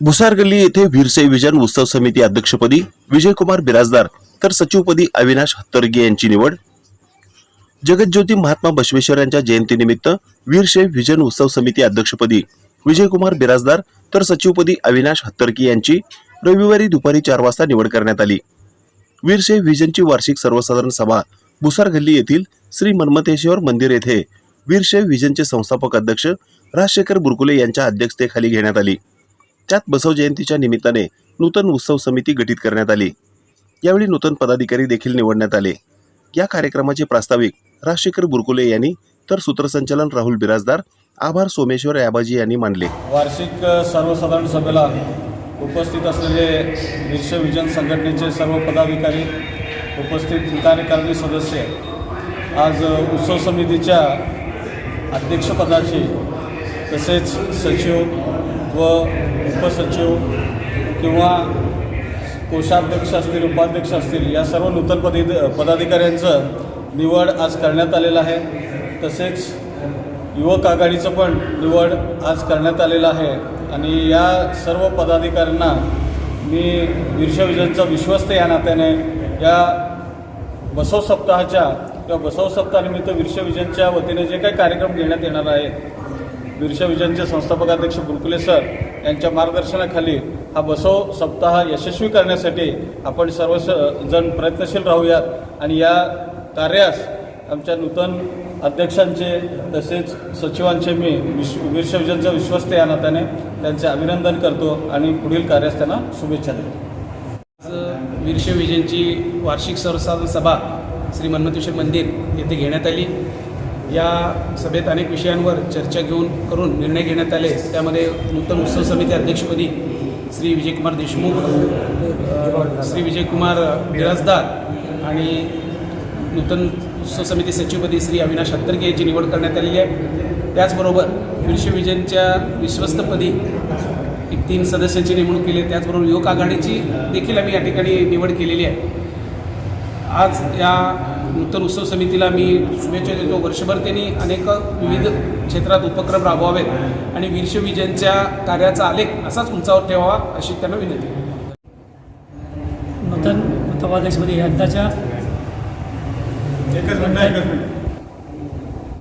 भुसार गल्ली येथे वीरसे विजन उत्सव समिती अध्यक्षपदी विजयकुमार बिराजदार तर सचिवपदी अविनाश हत्तरगे यांची निवड. जगज्योती महात्मा बसवेश्वर यांच्या जयंतीनिमित्त वीरशैव विजन उत्सव समिती अध्यक्षपदी विजयकुमार बिराजदार तर सचिवपदी अविनाश हत्तरकी यांची रविवारी दुपारी चार वाजता निवड करण्यात आली. वीरशैव विजनची वार्षिक सर्वसाधारण सभा भुसार गल्ली येथील श्री मन्मथेश्वर मंदिर येथे वीरशैव विजनचे संस्थापक अध्यक्ष राजशेखर बुरकुले यांच्या अध्यक्षतेखाली घेण्यात आली. त्यात बसव जयंतीच्या निमित्ताने नूतन उत्सव समिती गठीत करण्यात आली. यावेळी नूतन पदाधिकारी देखील निवडण्यात आले. या कार्यक्रमाचे प्रास्ताविक राजशेखर बुरकुले यांनी तर सूत्रसंचालन राहुल बिराजदार आभार सोमेश्वर याबाजी यांनी मानले. वार्षिक सर्वसाधारण सभेला उपस्थित असलेले विश्वविजन संघटनेचे सर्व पदाधिकारी उपस्थित कार्यकारिणी सदस्य आज उत्सव समितीच्या अध्यक्षपदाची तसेच सचिव व उपसचिव किंवा कोषाध्यक्ष असतील उपाध्यक्ष असतील या सर्व नूतन पदी पदाधिकाऱ्यांचं निवड आज करण्यात आलेलं आहे. तसेच युवक आघाडीचं पण निवड आज करण्यात आलेलं आहे. आणि या सर्व पदाधिकाऱ्यांना मी विर्षविजनचा विश्वस्त या नात्याने या बसव सप्ताहाच्या किंवा बसव सप्ताहानिमित्त विर्षविजनच्या वतीने जे काही कार्यक्रम घेण्यात येणार आहेत विर्षविजनचे संस्थापकाध्यक्ष गुरुकुले बुरकुले सर यांच्या मार्गदर्शनाखाली हा बसव सप्ताह यशस्वी करण्यासाठी आपण सर्व स- जण प्रयत्नशील राहूयात. आणि या कार्यास आमच्या नूतन अध्यक्षांचे तसेच सचिवांचे मी विश्व विश्वविजनचा विश्वस्त या नात्याने त्यांचे अभिनंदन करतो आणि पुढील कार्यास त्यांना शुभेच्छा देतो. आज वीरशविजयंची वार्षिक सर्वसाधारण सभा श्री मन्मतेश्वर मंदिर येथे घेण्यात आली. या सभेत अनेक विषयांवर चर्चा घेऊन करून निर्णय घेण्यात आले. त्यामध्ये नूतन उत्सव समिती अध्यक्षपदी श्री विजयकुमार देशमुख श्री विजयकुमार बिराजदार आणि नूतन उत्सव समिती सचिवपदी श्री अविनाश हत्तरके यांची निवड करण्यात आलेली आहे. त्याचबरोबर वीरशे विश्वस्तपदी एक तीन सदस्यांची नेमणूक केली आहे. त्याचबरोबर युवक आघाडीची देखील आम्ही या ठिकाणी निवड केलेली आहे. आज या नूतन उत्सव समितीला मी शुभेच्छा देतो. वर्षभर त्यांनी अनेक विविध क्षेत्रात उपक्रम राबवावेत आणि वीरशे विजयंच्या कार्याचा आलेख असाच उंचावर ठेवावा अशी त्यांना विनंती. नूतन उत्तवाध्यक्षपदी यंदाच्या